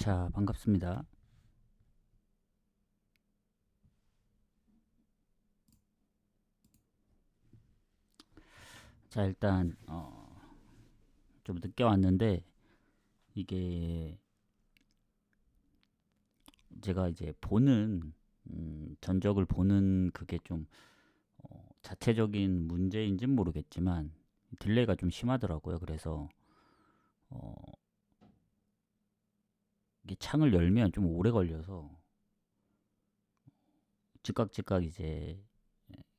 자, 반갑습니다. 자, 일단 어, 좀 늦게 왔는데 이게 제가 이제 보는 음, 전적을 보는 그게 좀 어, 자체적인 문제인지는 모르겠지만 딜레이가 좀 심하더라고요. 그래서 어, 창을 열면 좀 오래 걸려서 즉각 즉각 이제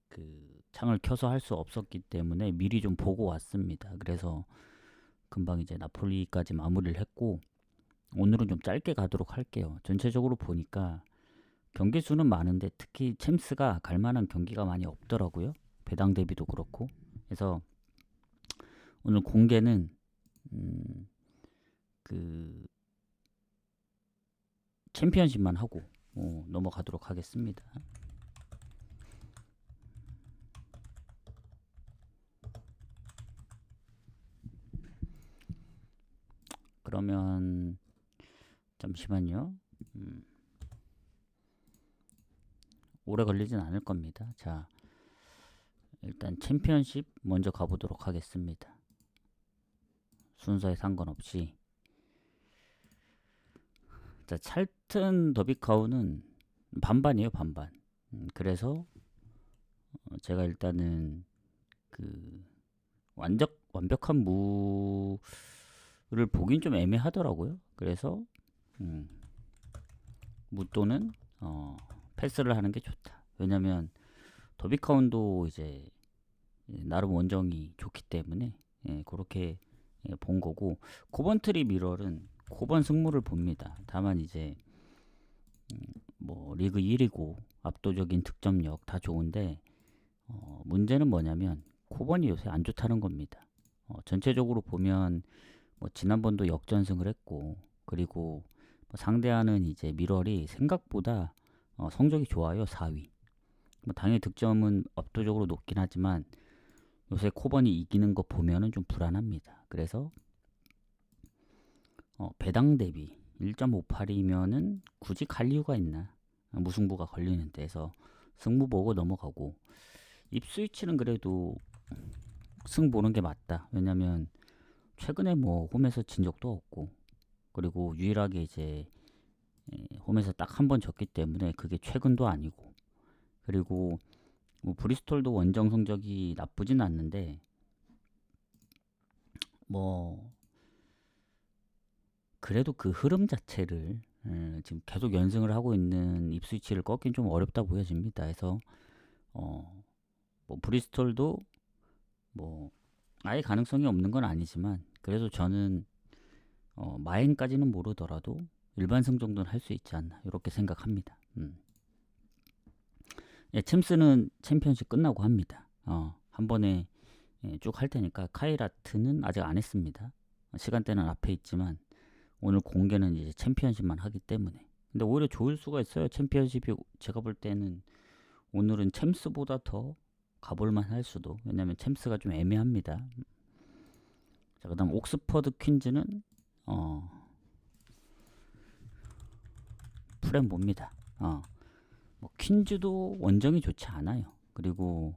그 창을 켜서 할 수 없었기 때문에 미리 좀 보고 왔습니다. 그래서 금방 이제 나폴리까지 마무리를 했고 오늘은 좀 짧게 가도록 할게요. 전체적으로 보니까 경기 수는 많은데 특히 챔스가 갈 만한 경기가 많이 없더라고요. 배당 대비도 그렇고. 그래서 오늘 공개는 음, 그 챔피언십만 하고 어, 넘어가도록 하겠습니다. 그러면 잠시만요. 음, 오래 걸리진 않을 겁니다. 자, 일단 챔피언십 먼저 가보도록 하겠습니다. 순서에 상관없이 자, 찰튼 더비카우는 반반이에요, 반반. 음, 그래서 어, 제가 일단은 그 완전 완벽한 무를 보긴 좀 애매하더라고요. 그래서 음, 무 또는 어, 패스를 하는 게 좋다. 왜냐면 더비카운도 이제 나름 원정이 좋기 때문에 예, 그렇게 예, 본 거고 코번트리 미럴은 코번 승무를 봅니다. 다만 이제 음, 뭐 리그 1위고 압도적인 득점력 다 좋은데 어, 문제는 뭐냐면 코번이 요새 안 좋다는 겁니다. 어, 전체적으로 보면 뭐 지난번도 역전승을 했고 그리고 뭐 상대하는 이제 미럴이 생각보다 어, 성적이 좋아요 4위. 뭐 당연히 득점은 압도적으로 높긴 하지만 요새 코번이 이기는 거 보면은 좀 불안합니다. 그래서 어, 배당 대비 1.58이면은 굳이 갈 이유가 있나? 무승부가 걸리는 데서 승부 보고 넘어가고 입스위치는 그래도 승 보는 게 맞다. 왜냐면 최근에 뭐 홈에서 진 적도 없고 그리고 유일하게 이제 예, 홈에서 딱 한 번 졌기 때문에 그게 최근도 아니고 그리고 뭐 브리스톨도 원정 성적이 나쁘진 않는데 뭐 그래도 그 흐름 자체를 예, 지금 계속 연승을 하고 있는 입스위치를 꺾긴 좀 어렵다 보여집니다. 그래서 어, 뭐 브리스톨도 뭐 아예 가능성이 없는 건 아니지만 그래도 저는 어, 마인까지는 모르더라도 일반승 정도는 할 수 있지 않나 이렇게 생각합니다. 음. 예, 챔스는 챔피언십 끝나고 합니다. 어, 한 번에 예, 쭉할 테니까 카이라트는 아직 안 했습니다. 시간대는 앞에 있지만 오늘 공개는 이제 챔피언십만 하기 때문에 근데 오히려 좋을 수가 있어요. 챔피언십이 제가 볼 때는 오늘은 챔스보다 더 가볼만 할 수도 왜냐면 챔스가 좀 애매합니다. 자 그다음 옥스퍼드 퀸즈는 어 프렘 봅니다. 어, 뭐 퀸즈도 원정이 좋지 않아요. 그리고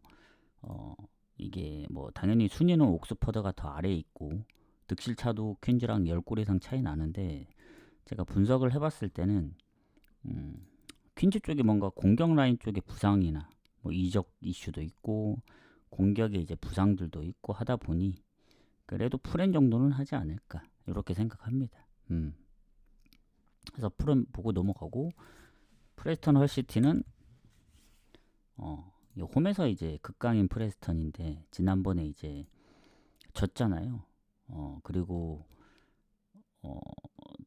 어 이게 뭐 당연히 순위는 옥스퍼드가 더 아래에 있고 득실차도 퀸즈랑 10골 이상 차이 나는데 제가 분석을 해봤을 때는 음, 퀸즈 쪽에 뭔가 공격 라인 쪽에 부상이나 뭐 이적 이슈도 있고 공격에 이제 부상들도 있고 하다 보니 그래도 프렌 정도는 하지 않을까 이렇게 생각합니다. 음. 그래서 프렌 보고 넘어가고 프레스턴 헐시티는 어, 홈에서 이제 극강인 프레스턴인데 지난번에 이제 졌잖아요. 어, 그리고 어,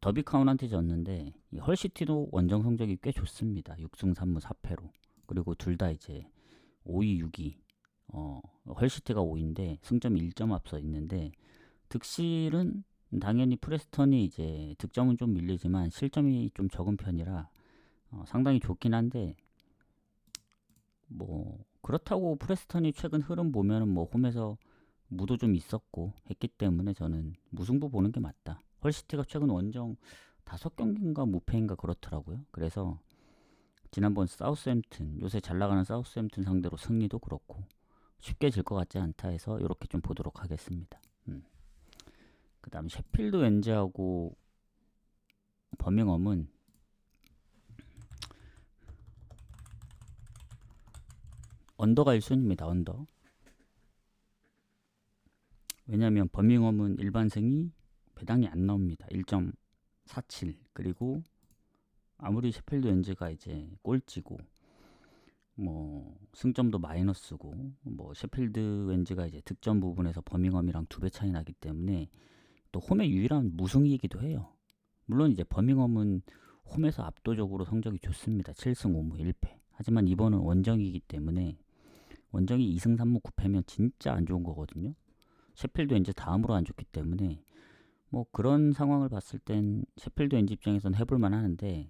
더비 카운한테 졌는데 이 헐시티도 원정 성적이 꽤 좋습니다. 6승 3무 4패로. 그리고 둘 다 이제 5위, 6위. 어, 헐시티가 5위인데 승점 1점 앞서 있는데 득실은 당연히 프레스턴이 이제 득점은 좀 밀리지만 실점이 좀 적은 편이라 어, 상당히 좋긴 한데 뭐 그렇다고 프레스턴이 최근 흐름 보면은 뭐 홈에서 무도 좀 있었고 했기 때문에 저는 무승부 보는 게 맞다. 헐시티가 최근 원정 다섯 경기인가 무패인가 그렇더라고요. 그래서 지난번 사우스햄튼 요새 잘 나가는 사우스햄튼 상대로 승리도 그렇고 쉽게 질 것 같지 않다 해서 이렇게 좀 보도록 하겠습니다. 음. 그 다음 셰필드 웬즈하고 버밍엄은 언더가 1순위입니다. 언더. 왜냐하면 버밍엄은 일반승이 배당이 안 나옵니다. 1.47 그리고 아무리 셰필드 웬즈가 이제 꼴찌고 뭐 승점도 마이너스고 뭐 셰필드 웬즈가 이제 득점 부분에서 버밍엄이랑 두 배 차이 나기 때문에 또 홈의 유일한 무승이기도 해요. 물론 이제 버밍엄은 홈에서 압도적으로 성적이 좋습니다. 7승 5무 1패. 하지만 이번은 원정이기 때문에 원정이 2승 3무 9패면 진짜 안 좋은 거거든요. 셰필드 왠지 다음으로 안 좋기 때문에 뭐 그런 상황을 봤을 땐 셰필드 왠지 입장에선 해볼만 하는데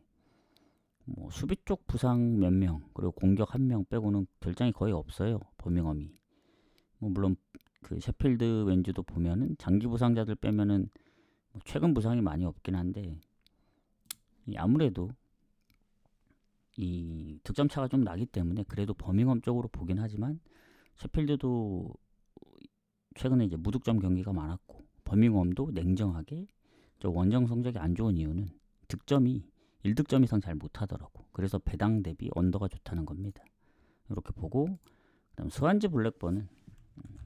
뭐 수비 쪽 부상 몇 명 그리고 공격 한 명 빼고는 결장이 거의 없어요 버밍엄이. 뭐 물론 그 셰필드 왠지도 보면은 장기 부상자들 빼면은 뭐 최근 부상이 많이 없긴 한데 이 아무래도 이 득점 차가 좀 나기 때문에 그래도 버밍엄 쪽으로 보긴 하지만 셰필드도 최근에 이제 무득점 경기가 많았고 버밍엄도 냉정하게 저 원정 성적이 안 좋은 이유는 득점이 1득점 이상 잘 못하더라고. 그래서 배당 대비 언더가 좋다는 겁니다. 이렇게 보고 그다음 스완지 블랙번은 음,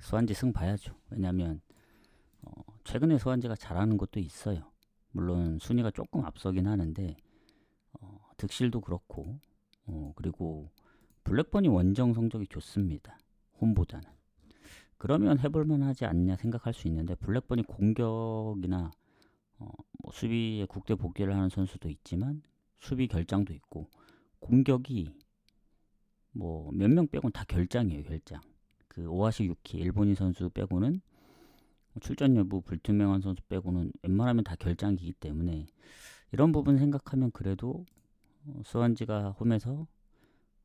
스완지 승 봐야죠. 왜냐하면 어, 최근에 스완지가 잘하는 것도 있어요. 물론 순위가 조금 앞서긴 하는데 어, 득실도 그렇고 어, 그리고 블랙번이 원정 성적이 좋습니다. 홈보다는. 그러면 해볼만 하지 않냐 생각할 수 있는데 블랙번이 공격이나 어, 뭐 수비에 국대 복귀를 하는 선수도 있지만 수비 결장도 있고 공격이 뭐 몇 명 빼고는 다 결장이에요 결장 그 오하시 유키 일본인 선수 빼고는 출전 여부 불투명한 선수 빼고는 웬만하면 다 결장이기 때문에 이런 부분 생각하면 그래도 어, 스완지가 홈에서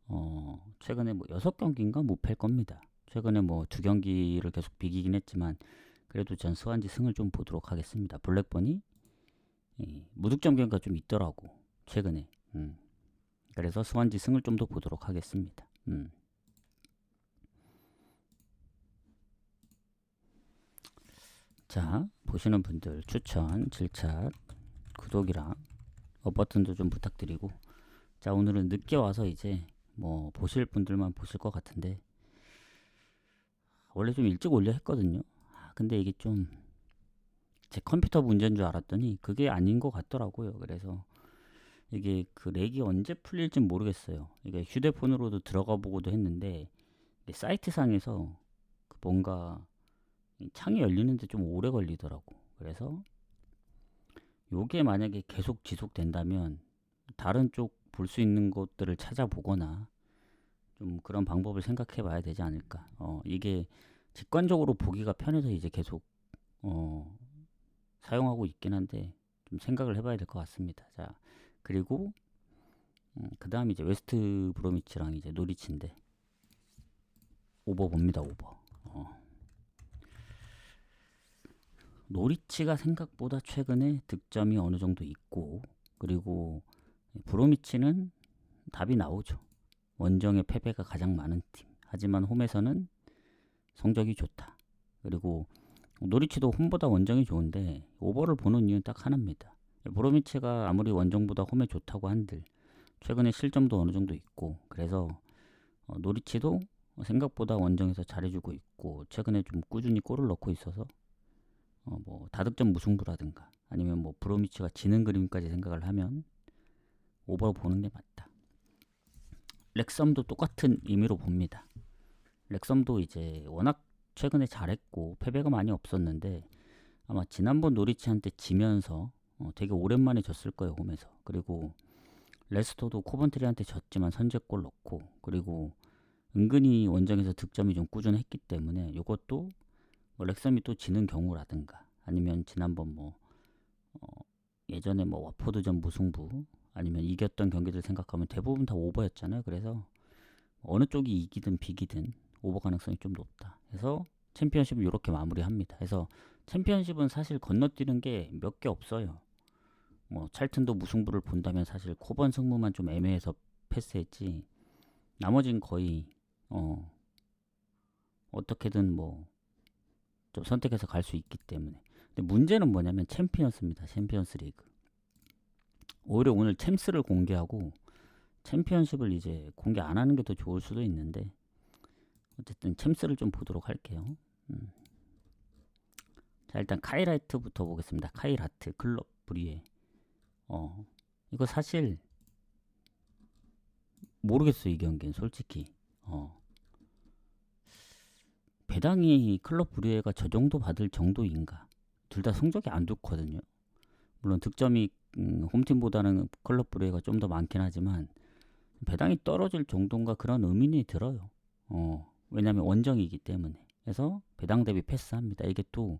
어, 최근에 뭐 여섯 경기인가 무패일 겁니다. 최근에 뭐 두 경기를 계속 비기긴 했지만 그래도 전 스완지 승을 좀 보도록 하겠습니다. 블랙번이 예, 무득점 경기가 좀 있더라고 최근에. 음. 그래서 스완지 승을 좀 더 보도록 하겠습니다. 음. 자 보시는 분들 추천, 질차, 구독이랑 어 버튼도 좀 부탁드리고 자 오늘은 늦게 와서 이제 뭐 보실 분들만 보실 것 같은데 원래 좀 일찍 올려 했거든요. 아, 근데 이게 좀 제 컴퓨터 문제인 줄 알았더니 그게 아닌 것 같더라고요. 그래서 이게 그 렉이 언제 풀릴지 모르겠어요. 이게 휴대폰으로도 들어가 보고도 했는데 사이트 상에서 그 뭔가 창이 열리는데 좀 오래 걸리더라고. 그래서 요게 만약에 계속 지속된다면 다른 쪽 볼 수 있는 것들을 찾아보거나 좀 그런 방법을 생각해 봐야 되지 않을까. 어, 이게 직관적으로 보기가 편해서 이제 계속 어, 사용하고 있긴 한데 좀 생각을 해봐야 될 것 같습니다. 자 그리고 음, 그 다음 이제 웨스트 브로미치랑 이제 노리치인데 오버 봅니다 오버. 어. 노리치가 생각보다 최근에 득점이 어느 정도 있고 그리고 브로미치는 답이 나오죠. 원정의 패배가 가장 많은 팀. 하지만 홈에서는 성적이 좋다. 그리고 노리치도 홈보다 원정이 좋은데 오버를 보는 이유는 딱 하나입니다. 브로미치가 아무리 원정보다 홈에 좋다고 한들 최근에 실점도 어느 정도 있고 그래서 어, 노리치도 생각보다 원정에서 잘해주고 있고 최근에 좀 꾸준히 골을 넣고 있어서 어, 뭐 다득점 무승부라든가 아니면 뭐 브로미치가 지는 그림까지 생각을 하면 오버로 보는 게 맞다. 렉섬도 똑같은 의미로 봅니다. 렉섬도 이제 워낙 최근에 잘했고 패배가 많이 없었는데 아마 지난번 노리치한테 지면서 어, 되게 오랜만에 졌을 거예요 홈에서 그리고 레스터도 코번트리한테 졌지만 선제골 넣고 그리고 은근히 원정에서 득점이 좀 꾸준했기 때문에 이것도 뭐 렉섬이 또 지는 경우라든가 아니면 지난번 뭐 어, 예전에 뭐 와포드전 무승부 아니면 이겼던 경기들 생각하면 대부분 다 오버였잖아요. 그래서 어느 쪽이 이기든 비기든 오버 가능성이 좀 높다. 해서 챔피언십을 이렇게 마무리합니다. 그래서 챔피언십은 사실 건너뛰는 게 몇 개 없어요. 뭐 찰튼도 무승부를 본다면 사실 코번 승부만 좀 애매해서 패스했지. 나머진 거의 어 어떻게든 뭐 좀 선택해서 갈 수 있기 때문에. 근데 문제는 뭐냐면 챔피언스입니다. 챔피언스 리그. 오히려 오늘 챔스를 공개하고 챔피언십을 이제 공개 안 하는 게 더 좋을 수도 있는데 어쨌든 챔스를 좀 보도록 할게요. 음. 자 일단 카이라이트부터 보겠습니다. 카이라트 클럽 브리에 어 이거 사실 모르겠어 이 경기는 솔직히 어 배당이 클럽 브리에가 저 정도 받을 정도인가 둘 다 성적이 안 좋거든요. 물론 득점이 음, 홈팀보다는 클럽 브레이가 좀 더 많긴 하지만 배당이 떨어질 정도인가 그런 의문이 들어요. 어, 왜냐하면 원정이기 때문에. 그래서 배당 대비 패스합니다. 이게 또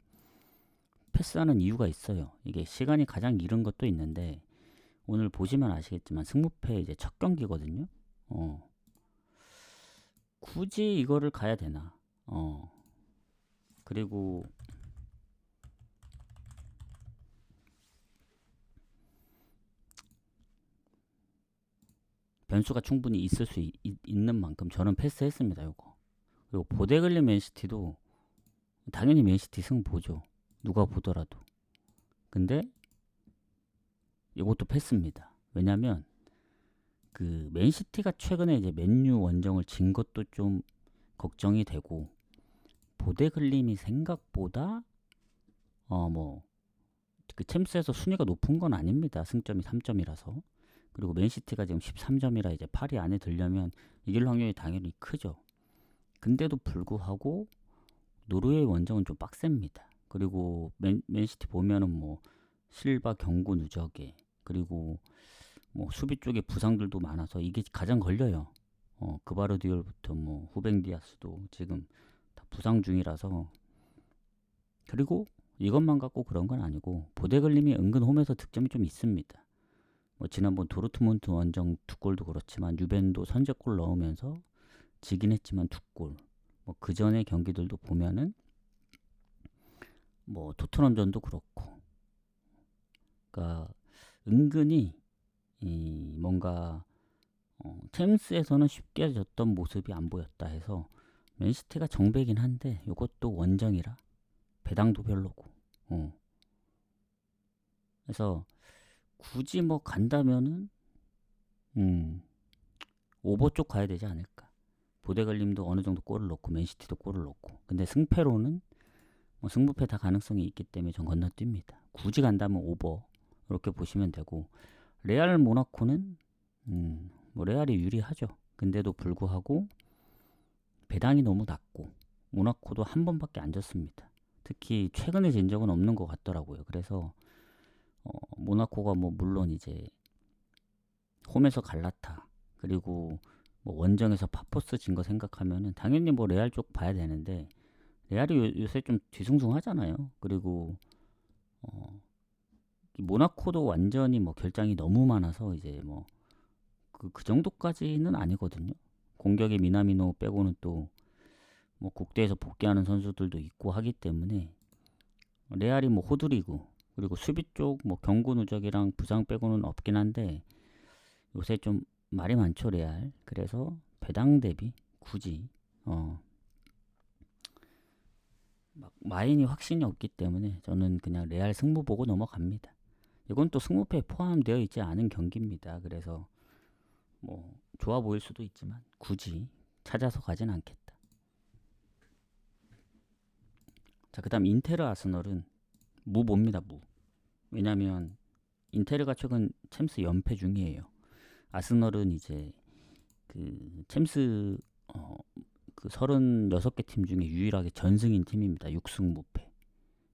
패스하는 이유가 있어요. 이게 시간이 가장 이른 것도 있는데 오늘 보시면 아시겠지만 승무패 이제 첫 경기거든요. 어, 굳이 이거를 가야 되나? 어, 그리고 변수가 충분히 있을 수 있, 는 만큼 저는 패스했습니다. 요거. 그리고 보데글리 맨시티도 당연히 맨시티 승 보죠. 누가 보더라도. 근데 이것도 패스입니다. 왜냐면 그 맨시티가 최근에 이제 맨유 원정을 진 것도 좀 걱정이 되고 보데글림이 생각보다 어 뭐 그 챔스에서 순위가 높은 건 아닙니다. 승점이 3점이라서. 그리고 맨시티가 지금 13점이라 이제 8위 안에 들려면 이길 확률이 당연히 크죠. 근데도 불구하고 노르웨이 원정은 좀 빡셉니다. 그리고 맨, 맨시티 보면은 뭐 실바 경고 누적에 그리고 뭐 수비 쪽에 부상들도 많아서 이게 가장 걸려요. 어, 그바르디올부터 뭐 후뱅 디아스도 지금 다 부상 중이라서 그리고 이것만 갖고 그런 건 아니고 보데글림이 은근 홈에서 득점이 좀 있습니다. 뭐 지난번 도르트문트 원정 두 골도 그렇지만 유벤도 선제골 넣으면서 지긴 했지만 두 골. 뭐 그 전의 경기들도 보면은 뭐 토트넘전도 그렇고. 그러니까 은근히 이 뭔가 어, 챔스에서는 쉽게 졌던 모습이 안 보였다 해서 맨시티가 정배긴 한데 이것도 원정이라 배당도 별로고. 어. 그래서 굳이 뭐 간다면은 음 오버 쪽 가야 되지 않을까. 보데갈림도 어느 정도 골을 넣고 맨시티도 골을 넣고. 근데 승패로는 뭐 승부패 다 가능성이 있기 때문에 전 건너뜁니다. 굳이 간다면 오버 이렇게 보시면 되고 레알 모나코는 음, 뭐 레알이 유리하죠. 근데도 불구하고 배당이 너무 낮고 모나코도 한 번밖에 안 졌습니다. 특히 최근에 진 적은 없는 것 같더라고요. 그래서 어, 모나코가 뭐 물론 이제 홈에서 갈라타 그리고 뭐 원정에서 파포스 진 거 생각하면은 당연히 뭐 레알 쪽 봐야 되는데 레알이 요, 요새 좀 뒤숭숭하잖아요. 그리고 어, 모나코도 완전히 뭐 결장이 너무 많아서 이제 뭐 그, 그 정도까지는 아니거든요. 공격의 미나미노 빼고는 또 뭐 국대에서 복귀하는 선수들도 있고 하기 때문에 레알이 뭐 호두리고 그리고 수비 쪽 뭐 경고 누적이랑 부상 빼고는 없긴 한데 요새 좀 말이 많죠 레알. 그래서 배당 대비 굳이 어 마인이 확신이 없기 때문에 저는 그냥 레알 승부 보고 넘어갑니다. 이건 또 승무패 포함되어 있지 않은 경기입니다. 그래서 뭐 좋아 보일 수도 있지만 굳이 찾아서 가진 않겠다. 자, 그다음 인테르 아스널은 무봅니다, 무. 왜냐면 인테르가 최근 챔스 연패 중이에요. 아스널은 이제 그 챔스 어, 그 36개 팀 중에 유일하게 전승인 팀입니다. 6승 무패.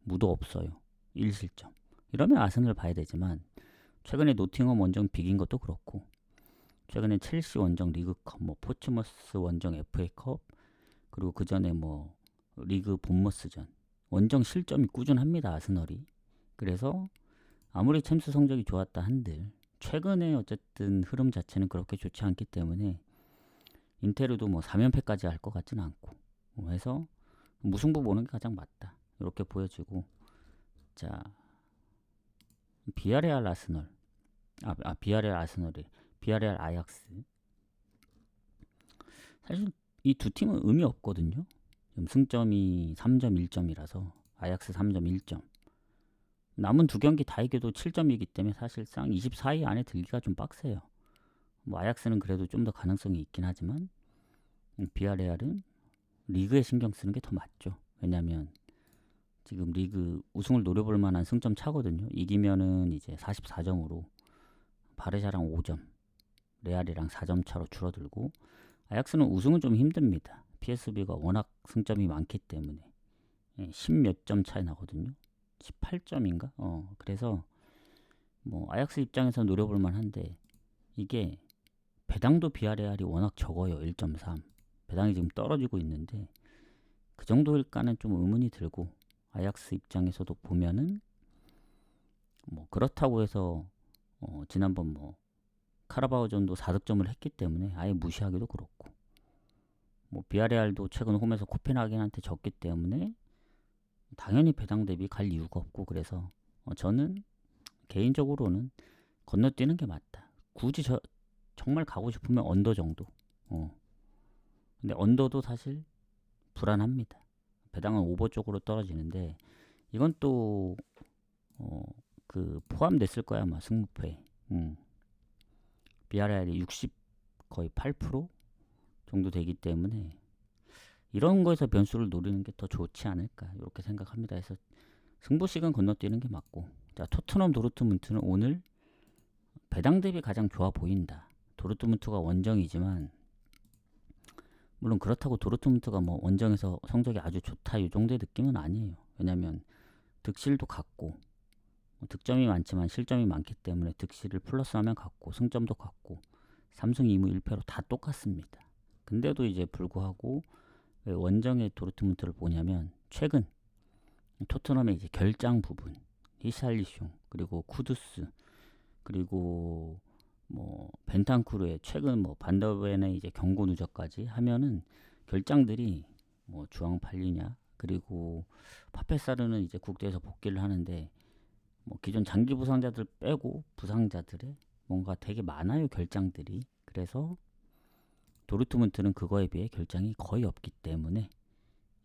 무도 없어요. 1실점. 이러면 아스널 봐야 되지만 최근에 노팅엄 원정 비긴 것도 그렇고 최근에 첼시 원정 리그컵, 뭐 포츠머스 원정 FA컵 그리고 그 전에 뭐 리그 본머스전 원정 실점이 꾸준합니다. 아스널이. 그래서 아무리 챔스 성적이 좋았다 한들 최근에 어쨌든 흐름 자체는 그렇게 좋지 않기 때문에 인테르도 뭐 3연패까지 할 것 같지는 않고. 뭐 해서 무승부 보는 게 가장 맞다. 이렇게 보여지고. 자 비아레알 아스널. 아, 아 비아레알 아스널이 비아레알 아약스. 사실 이 두 팀은 의미 없거든요. 지금 승점이 3점 1점이라서 아약스 3점 1점 남은 두 경기 다 이겨도 7점이기 때문에 사실상 24위 안에 들기가 좀 빡세요. 뭐 아약스는 그래도 좀 더 가능성이 있긴 하지만 음, 비아레알은 리그에 신경 쓰는 게 더 맞죠. 왜냐하면 지금 리그 우승을 노려볼 만한 승점 차거든요. 이기면은 이제 44점으로 바르샤랑 5점, 레알이랑 4점 차로 줄어들고 아약스는 우승은 좀 힘듭니다. PSB가 워낙 승점이 많기 때문에 10몇 점 차이 나거든요. 18점인가? 어, 그래서 뭐 아약스 입장에서 노려볼 만한데 이게 배당도 비아레알이 워낙 적어요. 1.3. 배당이 지금 떨어지고 있는데 그 정도일까는 좀 의문이 들고 아약스 입장에서도 보면은 뭐 그렇다고 해서 어 지난번 뭐 카라바오전도 4득점을 했기 때문에 아예 무시하기도 그렇고 뭐 비아레알도 최근 홈에서 코펜하겐한테 졌기 때문에 당연히 배당 대비 갈 이유가 없고 그래서 어 저는 개인적으로는 건너뛰는 게 맞다. 굳이 저 정말 가고 싶으면 언더 정도. 어. 근데 언더도 사실 불안합니다. 배당은 오버 쪽으로 떨어지는데 이건 또 어, 그 포함됐을 거야 아마 승무패. 음. 비아레알이 60 거의 8% 정도 되기 때문에 이런 거에서 변수를 노리는 게 더 좋지 않을까 이렇게 생각합니다. 그래서 승부식은 건너뛰는 게 맞고 자 토트넘 도르트문트는 오늘 배당 대비 가장 좋아 보인다. 도르트문트가 원정이지만 물론 그렇다고 도르트문트가 뭐 원정에서 성적이 아주 좋다 이 정도의 느낌은 아니에요. 왜냐하면 득실도 같고 뭐 득점이 많지만 실점이 많기 때문에 득실을 플러스하면 같고 승점도 같고 삼승 2무 1패로 다 똑같습니다. 근데도 이제 불구하고 왜 원정의 도르트문트를 보냐면 최근 토트넘의 이제 결장 부분 히샬리숑 그리고 쿠두스 그리고 뭐 벤탄쿠르의 최근 뭐 반더벤의 이제 경고 누적까지 하면은 결장들이 뭐 주앙 팔리냐 그리고 파페사르는 이제 국대에서 복귀를 하는데 뭐 기존 장기 부상자들 빼고 부상자들의 뭔가 되게 많아요 결장들이. 그래서 도르트문트는 그거에 비해 결장이 거의 없기 때문에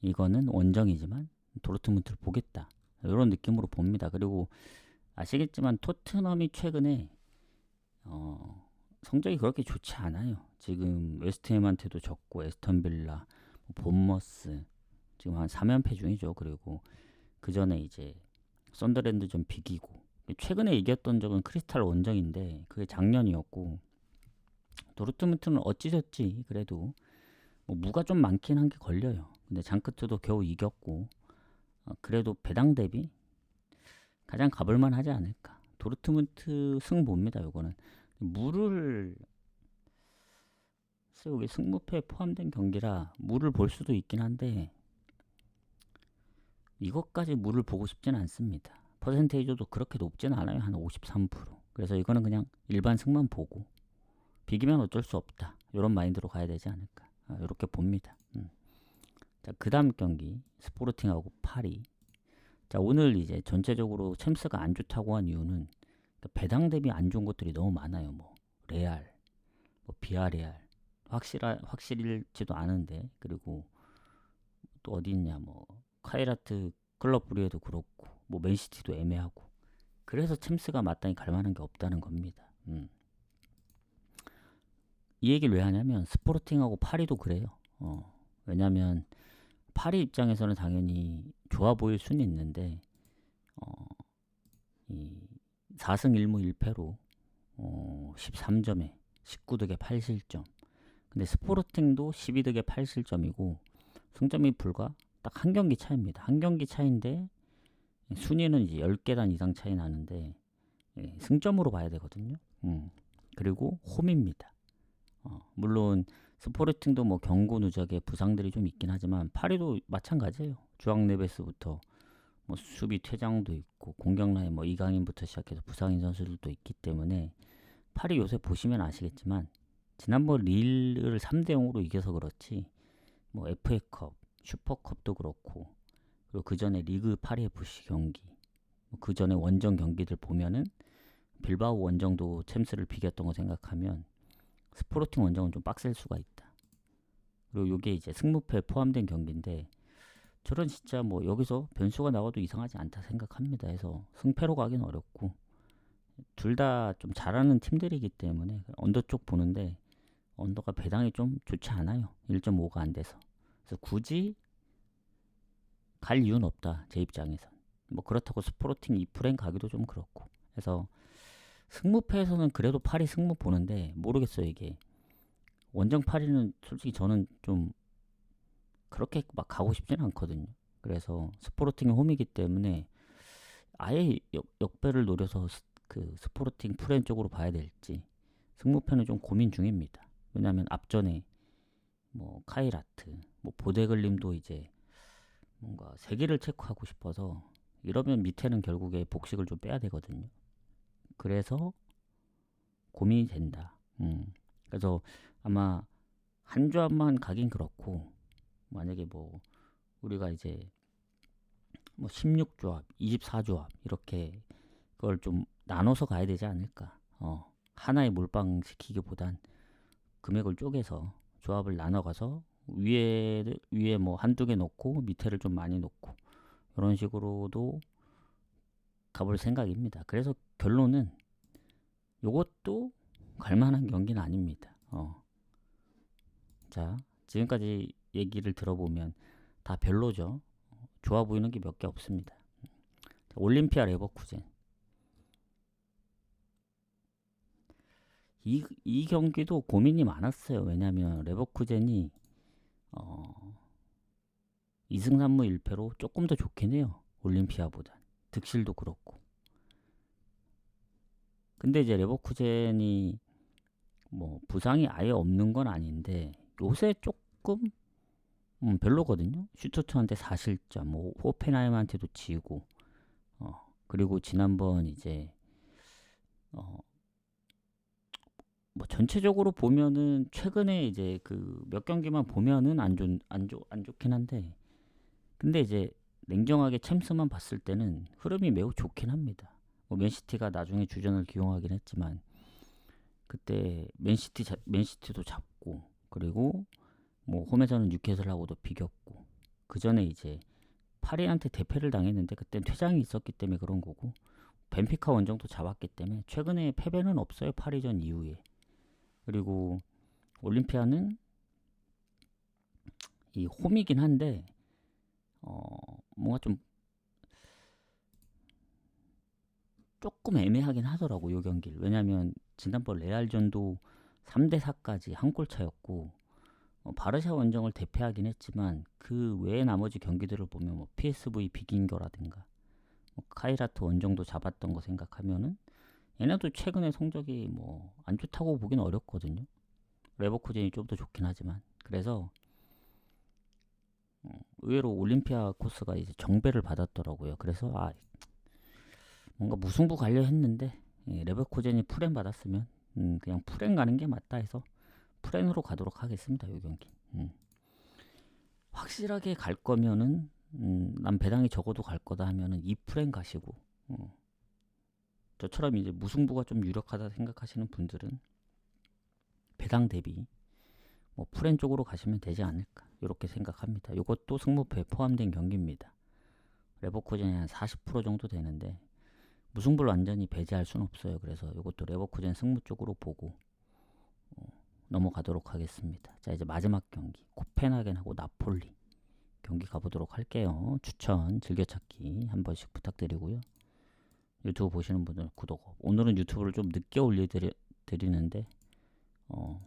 이거는 원정이지만 도르트문트를 보겠다 이런 느낌으로 봅니다 그리고 아시겠지만 토트넘이 최근에 어, 성적이 그렇게 좋지 않아요. 지금 웨스트햄한테도 졌고 에스턴 빌라, 뭐 본머스 지금 한 3연패 중이죠. 그리고 그 전에 이제 썬더랜드 좀 비기고 최근에 이겼던 적은 크리스탈 원정인데 그게 작년이었고 도르트문트는 어찌됐지 그래도 뭐 무가 좀 많긴 한 게 걸려요. 근데 장크트도 겨우 이겼고 어, 그래도 배당 대비 가장 가볼만 하지 않을까. 도르트문트 승보입니다. 요거는 물을 여기 승무패에 포함된 경기라 물을 볼 수도 있긴 한데 이것까지 물을 보고 싶지는 않습니다. 퍼센테이저도 그렇게 높지는 않아요. 한 53%. 그래서 이거는 그냥 일반 승만 보고 비기면 어쩔 수 없다. 이런 마인드로 가야 되지 않을까. 아, 이렇게 봅니다. 음. 자, 그 다음 경기 스포르팅하고 파리. 자, 오늘 이제 전체적으로 챔스가 안 좋다고 한 이유는 그러니까 배당 대비 안 좋은 것들이 너무 많아요. 뭐 레알, 뭐 비아레알 확실하 확실일지도 않은데 그리고 또 어디 있냐 뭐 카이라트 클럽 브리에도 그렇고 뭐 맨시티도 애매하고 그래서 챔스가 마땅히 갈 만한 게 없다는 겁니다. 음. 이 얘기를 왜 하냐면 스포르팅하고 파리도 그래요. 어. 왜냐면 파리 입장에서는 당연히 좋아 보일 수는 있는데 어, 이 4승 1무 1패로 어, 13점에 19득에 8실점. 근데 스포르팅도 12득에 8실점이고 승점이 불과 딱 한 경기 차입니다. 한 경기 차인데 순위는 이제 10계단 이상 차이 나는데 예, 승점으로 봐야 되거든요. 음. 그리고 홈입니다. 어, 물론 스포르팅도 뭐 경고 누적에 부상들이 좀 있긴 하지만 파리도 마찬가지예요. 주앙 네베스부터 뭐 수비 퇴장도 있고 공격 라인 뭐 이강인부터 시작해서 부상인 선수들도 있기 때문에 파리 요새 보시면 아시겠지만 지난번 릴을 3대 0으로 이겨서 그렇지 뭐 FA컵, 슈퍼컵도 그렇고 그리고 그 전에 리그 파리 FC 경기 그 전에 원정 경기들 보면은 빌바오 원정도 챔스를 비겼던 거 생각하면 스포르팅 원정은 좀 빡셀 수가 있다. 그리고 요게 이제 승무패 포함된 경기인데 저런 진짜 뭐 여기서 변수가 나와도 이상하지 않다 생각합니다. 해서 승패로 가긴 어렵고 둘 다 좀 잘하는 팀들이기 때문에 언더 쪽 보는데 언더가 배당이 좀 좋지 않아요. 1.5가 안 돼서. 그래서 굳이 갈 이유는 없다. 제 입장에선. 뭐 그렇다고 스포르팅 2프랭 가기도 좀 그렇고. 그래서 승무패에서는 그래도 파리 승무 보는데 모르겠어요 이게 원정 파리는 솔직히 저는 좀 그렇게 막 가고 싶진 않거든요. 그래서 스포르팅이 홈이기 때문에 아예 역, 역배를 노려서 스, 그 스포르팅 프렌 쪽으로 봐야 될지 승무패는 좀 고민 중입니다. 왜냐하면 앞전에 뭐 카이라트, 뭐 보데글림도 이제 뭔가 세계를 체크하고 싶어서 이러면 밑에는 결국에 복식을 좀 빼야 되거든요. 그래서 고민이 된다. 음. 그래서 아마 한 조합만 가긴 그렇고 만약에 뭐 우리가 이제 뭐 16조합, 24조합 이렇게 그걸 좀 나눠서 가야 되지 않을까. 어. 하나에 몰빵 시키기보단 금액을 쪼개서 조합을 나눠 가서 위에 위에 뭐 한두 개 놓고 밑에를 좀 많이 놓고 이런 식으로도 가볼 생각입니다. 그래서 결론은 요것도 갈만한 경기는 아닙니다. 어. 자, 지금까지 얘기를 들어보면 다 별로죠. 좋아 보이는 게 몇 개 없습니다. 올림피아 레버쿠젠. 이, 이 경기도 고민이 많았어요. 왜냐하면 레버쿠젠이 어, 2승 3무 1패로 조금 더 좋긴 해요. 올림피아보다. 득실도 그렇고. 근데 이제 레버쿠젠이 뭐 부상이 아예 없는 건 아닌데 요새 조금 음, 별로거든요. 슈투트한테 4실점, 뭐 호펜하임한테도 지고, 어, 그리고 지난번 이제 어, 뭐 전체적으로 보면은 최근에 이제 그 몇 경기만 보면은 안 좋, 안 좋, 안 좋긴 한데, 근데 이제 냉정하게 챔스만 봤을 때는 흐름이 매우 좋긴 합니다. 뭐 맨시티가 나중에 주전을 기용하긴 했지만 그때 맨시티 자, 맨시티도 잡고 그리고 뭐 홈에서는 뉴캐슬하고도 비겼고 그 전에 이제 파리한테 대패를 당했는데 그땐 퇴장이 있었기 때문에 그런 거고 벤피카 원정도 잡았기 때문에 최근에 패배는 없어요 파리전 이후에 그리고 올림피아는 이 홈이긴 한데 어 뭔가 좀 조금 애매하긴 하더라고 요 경기를 왜냐면 지난번 레알전도 3대 4까지 한 골 차였고 어, 바르샤 원정을 대패하긴 했지만 그 외의 나머지 경기들을 보면 뭐 PSV 비긴 거라든가 뭐 카이라트 원정도 잡았던 거 생각하면은 얘네도 최근에 성적이 뭐 안 좋다고 보긴 어렵거든요. 레버쿠젠이 좀 더 좋긴 하지만 그래서 어, 의외로 올림피아 코스가 이제 정배를 받았더라고요. 그래서 아 뭔가 무승부 가려 했는데 예, 레버쿠젠이 풀엔 받았으면 음, 그냥 풀엔 가는 게 맞다 해서 풀엔으로 가도록 하겠습니다. 이 경기. 음. 확실하게 갈 거면은 음, 난 배당이 적어도 갈 거다 하면은 이 풀엔 가시고 어. 저처럼 이제 무승부가 좀 유력하다 생각하시는 분들은 배당 대비 뭐 풀엔 쪽으로 가시면 되지 않을까 이렇게 생각합니다. 이것도 승무패 포함된 경기입니다. 레버쿠젠이 한 40% 정도 되는데 무승부를 완전히 배제할 수는 없어요. 그래서 이것도 레버쿠젠 승무 쪽으로 보고 어, 넘어가도록 하겠습니다. 자 이제 마지막 경기 코펜하겐하고 나폴리 경기 가보도록 할게요. 추천 즐겨찾기 한 번씩 부탁드리고요. 유튜브 보시는 분들 구독. 오늘은 유튜브를 좀 늦게 올려드리는데 어,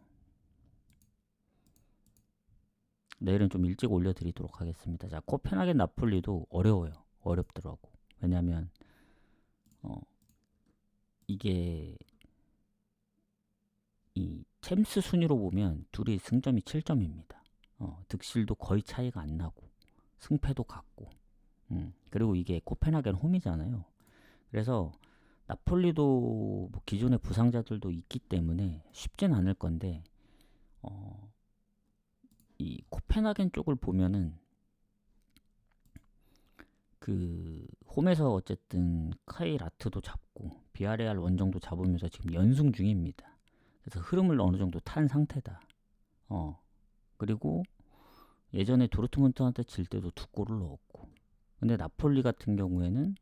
내일은 좀 일찍 올려드리도록 하겠습니다. 자 코펜하겐 나폴리도 어려워요. 어렵더라고. 왜냐하면 어, 이게 이 챔스 순위로 보면 둘이 승점이 7점입니다. 어, 득실도 거의 차이가 안 나고 승패도 같고 음, 그리고 이게 코펜하겐 홈이잖아요. 그래서 나폴리도 뭐 기존의 부상자들도 있기 때문에 쉽진 않을 건데 어, 이 코펜하겐 쪽을 보면은 그 홈에서 어쨌든 카이 라트도 잡고 비아레알 원정도 잡으면서 지금 연승 중입니다. 그래서 흐름을 어느 정도 탄 상태다. 어 그리고 예전에 도르트문트한테 질 때도 두 골을 넣었고 근데 나폴리 같은 경우에는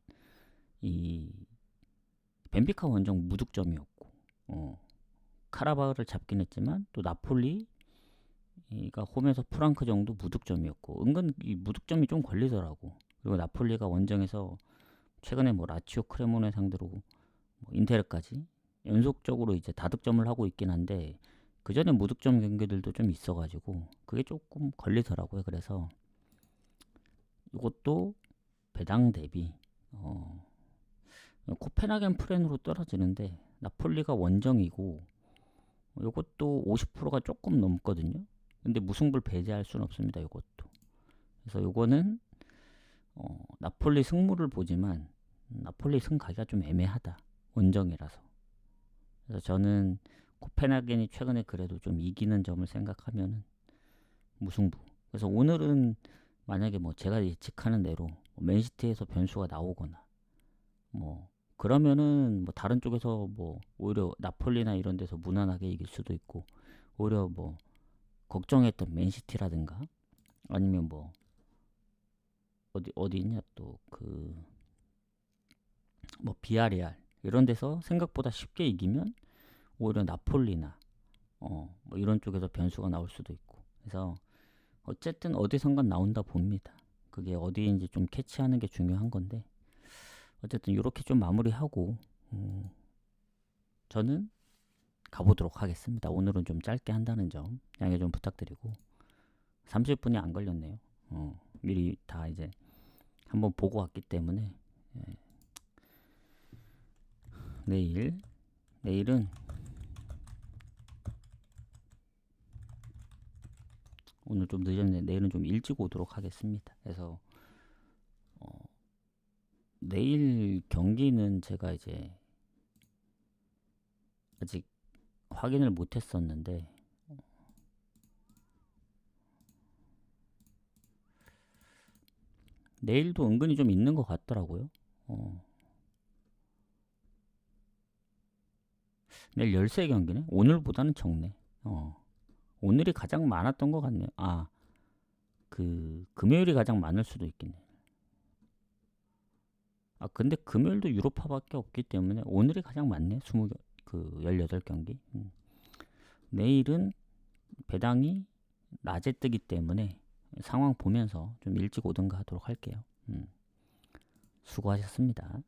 이 벤피카 원정 무득점이었고 어 카라바흐를 잡긴 했지만 또 나폴리 가 홈에서 프랑크 정도 무득점이었고 은근 이 무득점이 좀 걸리더라고 그리고 나폴리가 원정에서 최근에 뭐 라치오 크레모네 상대로 뭐 인테르까지 연속적으로 이제 다득점을 하고 있긴 한데 그 전에 무득점 경기들도 좀 있어가지고 그게 조금 걸리더라고요. 그래서 이것도 배당 대비 어, 코펜하겐 프렌으로 떨어지는데 나폴리가 원정이고 이것도 50%가 조금 넘거든요. 근데 무승부를 배제할 수는 없습니다. 이것도. 그래서 이거는 어, 나폴리 승무를 보지만 나폴리 승가기가 좀 애매하다. 원정이라서. 그래서 저는 코펜하겐이 최근에 그래도 좀 이기는 점을 생각하면은 무승부. 그래서 오늘은 만약에 뭐 제가 예측하는 대로 뭐 맨시티에서 변수가 나오거나 뭐 그러면은 뭐 다른 쪽에서 뭐 오히려 나폴리나 이런 데서 무난하게 이길 수도 있고 오히려 뭐 걱정했던 맨시티라든가 아니면 뭐 어디 어디 있냐 또 그 뭐 비아레알 이런 데서 생각보다 쉽게 이기면 오히려 나폴리나 어 뭐 이런 쪽에서 변수가 나올 수도 있고 그래서 어쨌든 어디선간 나온다 봅니다. 그게 어디인지 좀 캐치하는 게 중요한 건데 어쨌든 이렇게 좀 마무리하고 음, 저는 가보도록 하겠습니다. 오늘은 좀 짧게 한다는 점 양해 좀 부탁드리고 30분이 안 걸렸네요. 어, 미리 다 이제 한번 보고 왔기 때문에 예. 내일 내일은 오늘 좀 늦었는데 내일은 좀 일찍 오도록 하겠습니다. 그래서 어, 내일 경기는 제가 이제 아직 확인을 못 했었는데 내일도 은근히 좀 있는 것 같더라고요. 어. 내일 13경기네? 오늘보다는 적네. 어. 오늘이 가장 많았던 것 같네요. 아, 그, 금요일이 가장 많을 수도 있겠네. 아, 근데 금요일도 유로파밖에 없기 때문에 오늘이 가장 많네. 20, 그, 18경기. 음. 내일은 배당이 낮에 뜨기 때문에 상황 보면서 좀 일찍 오든가 하도록 할게요. 음. 수고하셨습니다.